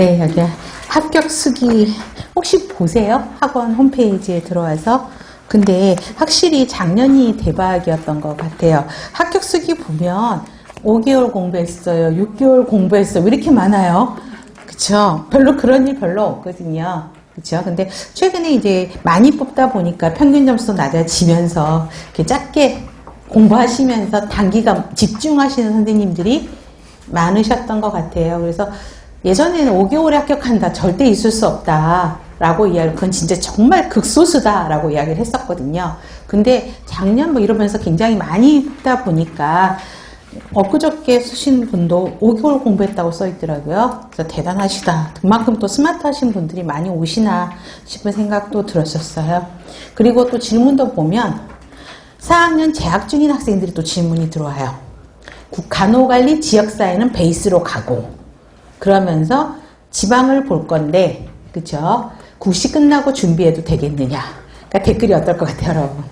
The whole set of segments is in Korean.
네, 여기 합격 수기 혹시 보세요? 학원 홈페이지에 들어와서. 근데 확실히 작년이 대박이었던 것 같아요. 합격 수기 보면 5개월 공부했어요. 6개월 공부했어요. 왜 이렇게 많아요? 그쵸? 별로 그런 일 별로 없거든요. 그쵸? 근데 최근에 이제 많이 뽑다 보니까 평균 점수도 낮아지면서 이렇게 짧게 공부하시면서 단기간 집중하시는 선생님들이 많으셨던 것 같아요. 그래서 예전에는 5개월에 합격한다. 절대 있을 수 없다. 라고 이야기를, 그건 진짜 정말 극소수다. 라고 이야기를 했었거든요. 근데 작년 뭐 이러면서 굉장히 많이 뽑다 보니까 엊그저께 쓰신 분도 5개월 공부했다고 써 있더라고요. 그래서 대단하시다. 그만큼 또 스마트하신 분들이 많이 오시나 싶은 생각도 들었었어요. 그리고 또 질문도 보면 4학년 재학 중인 학생들이 또 질문이 들어와요. 국- 간호관리 지역사회는 베이스로 가고 그러면서 지방을 볼 건데 그쵸? 국시 끝나고 준비해도 되겠느냐? 그러니까 댓글이 어떨 것 같아요, 여러분?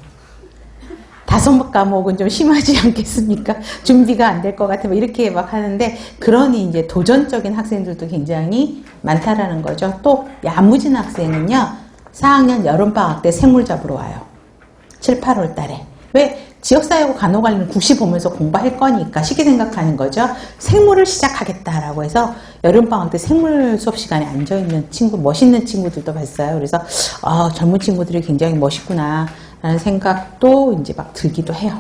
다섯 과목은 좀 심하지 않겠습니까? 준비가 안 될 것 같아. 뭐 이렇게 막 하는데, 그러니 이제 도전적인 학생들도 굉장히 많다라는 거죠. 또, 야무진 학생은요, 4학년 여름방학 때 생물 잡으러 와요. 7, 8월 달에. 왜? 지역사회고 간호관리는 국시 보면서 공부할 거니까 쉽게 생각하는 거죠. 생물을 시작하겠다라고 해서 여름방학 때 생물 수업 시간에 앉아있는 친구, 멋있는 친구들도 봤어요. 그래서, 아, 젊은 친구들이 굉장히 멋있구나. 라는 생각도 이제 막 들기도 해요.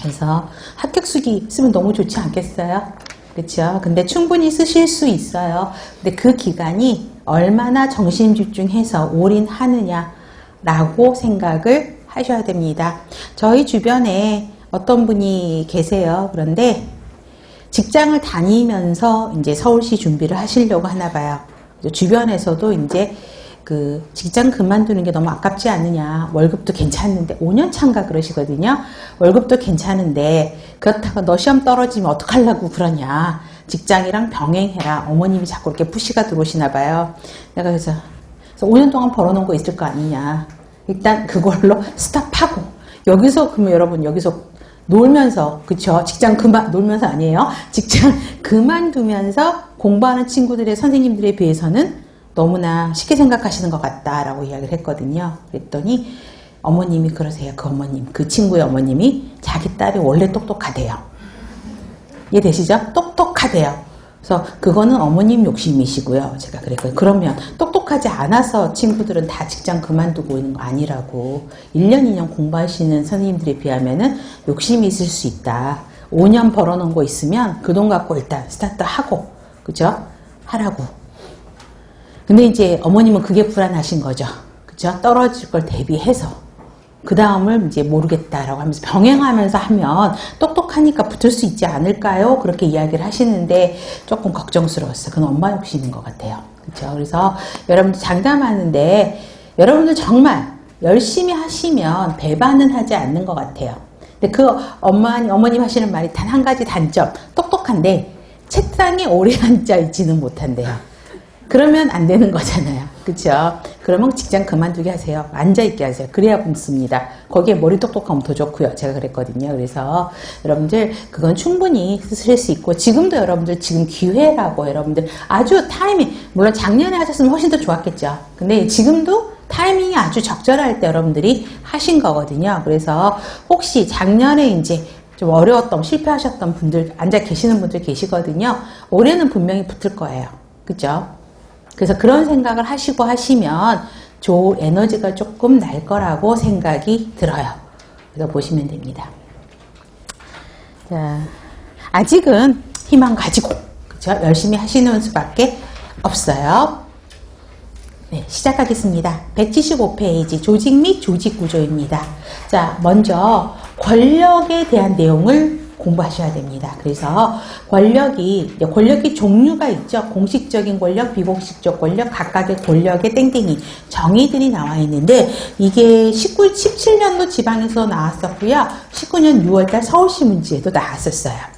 그래서 합격수기 쓰면 너무 좋지 않겠어요? 그렇죠? 근데 충분히 쓰실 수 있어요. 근데 그 기간이 얼마나 정신 집중해서 올인하느냐라고 생각을 하셔야 됩니다. 저희 주변에 어떤 분이 계세요. 그런데 직장을 다니면서 이제 서울시 준비를 하시려고 하나 봐요. 주변에서도 이제 그 직장 그만두는 게 너무 아깝지 않느냐. 월급도 괜찮은데 5년 차인가 그러시거든요. 월급도 괜찮은데 그렇다고 너 시험 떨어지면 어떡하려고 그러냐. 직장이랑 병행해라. 어머님이 자꾸 이렇게 푸시가 들어오시나 봐요. 내가 그래서, 그래서 5년 동안 벌어놓은 거 있을 거 아니냐. 일단 그걸로 스탑하고 여기서 그러면 여러분 여기서 놀면서 그쵸? 직장 그만 놀면서 아니에요. 직장 그만두면서 공부하는 친구들의 선생님들에 비해서는 너무나 쉽게 생각하시는 것 같다라고 이야기를 했거든요. 그랬더니 어머님이 그러세요. 그 어머님 그 친구의 어머님이 자기 딸이 원래 똑똑하대요. 이해되시죠? 똑똑하대요. 그래서 그거는 어머님 욕심이시고요. 제가 그랬거든요. 그러면 똑 똑하지 않아서 친구들은 다 직장 그만두고 있는 거 아니라고 1년, 2년 공부하시는 선생님들에 비하면은 욕심이 있을 수 있다. 5년 벌어놓은 거 있으면 그 돈 갖고 일단 스타트 하고, 그죠? 하라고. 근데 이제 어머님은 그게 불안하신 거죠. 그죠? 떨어질 걸 대비해서. 그 다음을 이제 모르겠다라고 하면서 병행하면서 하면 똑똑하니까 붙을 수 있지 않을까요? 그렇게 이야기를 하시는데 조금 걱정스러웠어요. 그건 엄마 욕심인 것 같아요. 그렇죠? 그래서 여러분들 장담하는데 여러분들 정말 열심히 하시면 배반은 하지 않는 것 같아요. 근데 그 엄마, 어머님 하시는 말이 단 한 가지 단점. 똑똑한데 책상에 오래 앉아 있지는 못한대요. 그러면 안 되는 거잖아요. 그쵸? 그러면 직장 그만두게 하세요. 앉아있게 하세요. 그래야 붙습니다. 거기에 머리 똑똑하면 더 좋고요. 제가 그랬거든요. 그래서 여러분들 그건 충분히 쓰실 수 있고 지금도 여러분들 지금 기회라고 여러분들 아주 타이밍 물론 작년에 하셨으면 훨씬 더 좋았겠죠. 근데 지금도 타이밍이 아주 적절할 때 여러분들이 하신 거거든요. 그래서 혹시 작년에 이제 좀 어려웠던 실패하셨던 분들 앉아 계시는 분들 계시거든요. 올해는 분명히 붙을 거예요. 그죠? 그래서 그런 생각을 하시고 하시면 좋은 에너지가 조금 날 거라고 생각이 들어요. 그래서 보시면 됩니다. 자, 아직은 희망 가지고 그죠? 열심히 하시는 수밖에 없어요. 네, 시작하겠습니다. 175페이지 조직 및 조직 구조입니다. 자, 먼저 권력에 대한 내용을 공부하셔야 됩니다. 그래서 권력이 권력이 종류가 있죠. 공식적인 권력, 비공식적 권력, 각각의 권력의 땡땡이 정의들이 나와 있는데 이게 19, 17년도 지방에서 나왔었고요. 19년 6월달 서울시 문제에도 나왔었어요.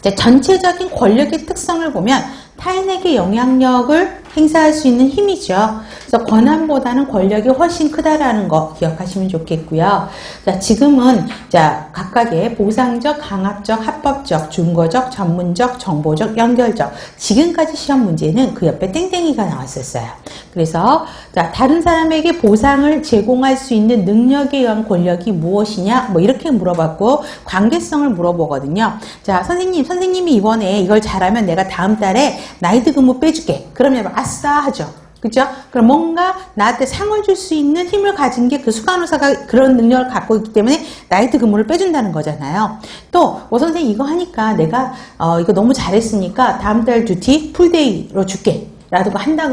자, 전체적인 권력의 특성을 보면 타인에게 영향력을 행사할 수 있는 힘이죠. 그래서 권한보다는 권력이 훨씬 크다라는 거 기억하시면 좋겠고요. 자, 지금은 자, 각각의 보상적, 강압적, 합법적, 준거적, 전문적, 정보적, 연결적. 지금까지 시험 문제는 그 옆에 땡땡이가 나왔었어요. 그래서 자, 다른 사람에게 보상을 제공할 수 있는 능력에 의한 권력이 무엇이냐? 뭐 이렇게 물어봤고 관계성을 물어보거든요. 자, 선생님, 선생님이 이번에 이걸 잘하면 내가 다음 달에 나이트 근무 빼줄게. 그러면 아싸 하죠. 그죠? 그럼 뭔가 나한테 상을 줄 수 있는 힘을 가진 게 그 수간호사가 그런 능력을 갖고 있기 때문에 나이트 근무를 빼준다는 거잖아요. 또, 어, 선생님 이거 하니까 내가, 어, 이거 너무 잘했으니까 다음 달 듀티 풀데이로 줄게. 라든가 한다